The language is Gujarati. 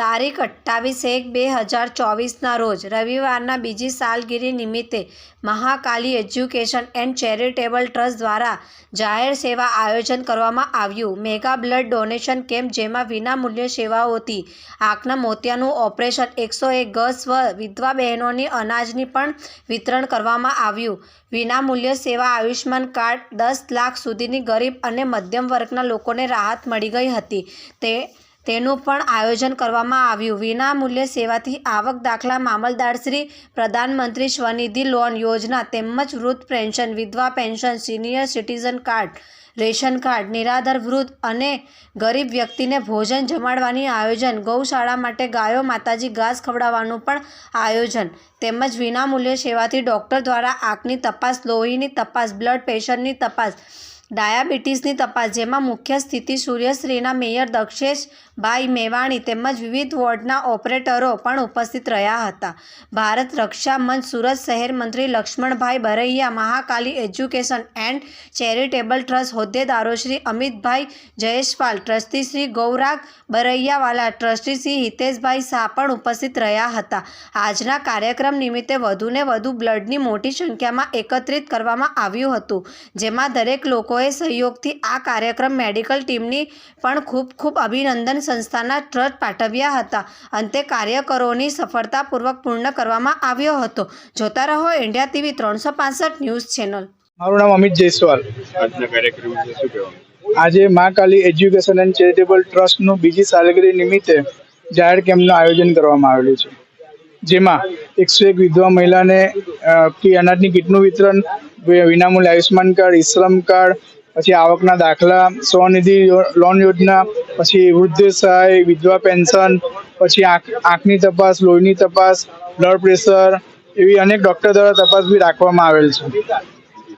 તારીખ અઠ્ઠાવીસ એક બે હજાર ચોવીસના રોજ રવિવારના બીજી સાલગીરી નિમિત્તે Mahakali education and charitable trust દ્વારા જાહેર સેવા આયોજન કરવામાં આવ્યું. મેગા બ્લડ ડોનેશન કેમ્પ જેમાં વિનામૂલ્ય સેવાઓથી આંખના મોતિયાનું ઓપરેશન, એકસો એક ગસ સ્વ વિધવા બહેનોની અનાજની પણ વિતરણ કરવામાં આવ્યું. વિનામૂલ્ય સેવા આયુષ્યમાન કાર્ડ દસ લાખ સુધીની ગરીબ અને મધ્યમ વર્ગના લોકોને રાહત મળી ગઈ હતી. તે તેનું પણ આયોજન કરવામાં આવ્યું. વિનામૂલ્ય સેવાથી આવક દાખલા મામલદારશ્રી પ્રધાનમંત્રી સ્વનિધિ લોન યોજના તેમજ વૃદ્ધ પેન્શન, વિધવા pension, senior citizen card, ration card, નિરાધાર વૃદ્ધ અને ગરીબ વ્યક્તિને ભોજન જમાડવાની આયોજન, ગૌશાળા માટે ગાયો માતાજી ઘાસ ખવડાવવાનું પણ આયોજન તેમજ વિનામૂલ્ય સેવાથી ડૉક્ટર દ્વારા આંખની તપાસ, લોહીની તપાસ, બ્લડ પ્રેશરની તપાસ ડાયાબિટીસની તપાસ, જેમાં મુખ્ય સ્થિતિ સૂર્યશ્રીના મેયર દક્ષેશભાઈ મેવાણી તેમજ વિવિધ વોર્ડના ઓપરેટરો પણ ઉપસ્થિત રહ્યા હતા. ભારત રક્ષા મંચ, સુરત શહેર મંત્રી Laxmanbhai Baraiya, Mahakali education and charitable trust હોદ્દેદારો શ્રી અમિતભાઈ જયેશપાલ, ટ્રસ્ટી શ્રી ગૌરાગ બરૈયાવાલા, ટ્રસ્ટી શ્રી હિતેશભાઈ શાહ પણ ઉપસ્થિત રહ્યા હતા. આજના કાર્યક્રમ નિમિત્તે વધુને વધુ બ્લડની મોટી સંખ્યામાં એકત્રિત કરવામાં આવ્યું હતું, જેમાં દરેક લોકોએ સહયોગથી આ કાર્યક્રમ મેડિકલ ટીમની પણ ખૂબ ખૂબ અભિનંદન સંસ્થાના ટ્રસ્ટ પાઠવ્યા હતા. અંતે કાર્યકરોની સફળતાપૂર્વક પૂર્ણ કરવામાં આવ્યો હતો. જોતા રહો ઇન્ડિયા ટીવી ત્રણસો પાસઠ ન્યૂઝ ચેનલ. મારું નામ અમિત જયસ્વાલ. આજના કાર્યક્રમ શું કહેવાનું આજે Ma Kali education and charitable ટ્રસ્ટનું બીજી સાલગીરી નિમિત્તે જાહેર કેમ્પનું આયોજન કરવામાં આવેલું છે. જેમાં એકસો એક વિધવા મહિલાને અનાજની કીટનું વિતરણ વિનામૂલ્ય આયુષ્યમાન કાર્ડ ઈશ્રમ કાર્ડ, પછી આવકના દાખલા, સ્વનિધિ લોન યોજના, પછી વૃદ્ધ સહાય, વિધવા પેન્શન, પછી આંખ, આંખની તપાસ, લોહીની તપાસ, બ્લડ પ્રેશર, એવી અનેક ડૉક્ટર દ્વારા તપાસ બી રાખવામાં આવેલ છે.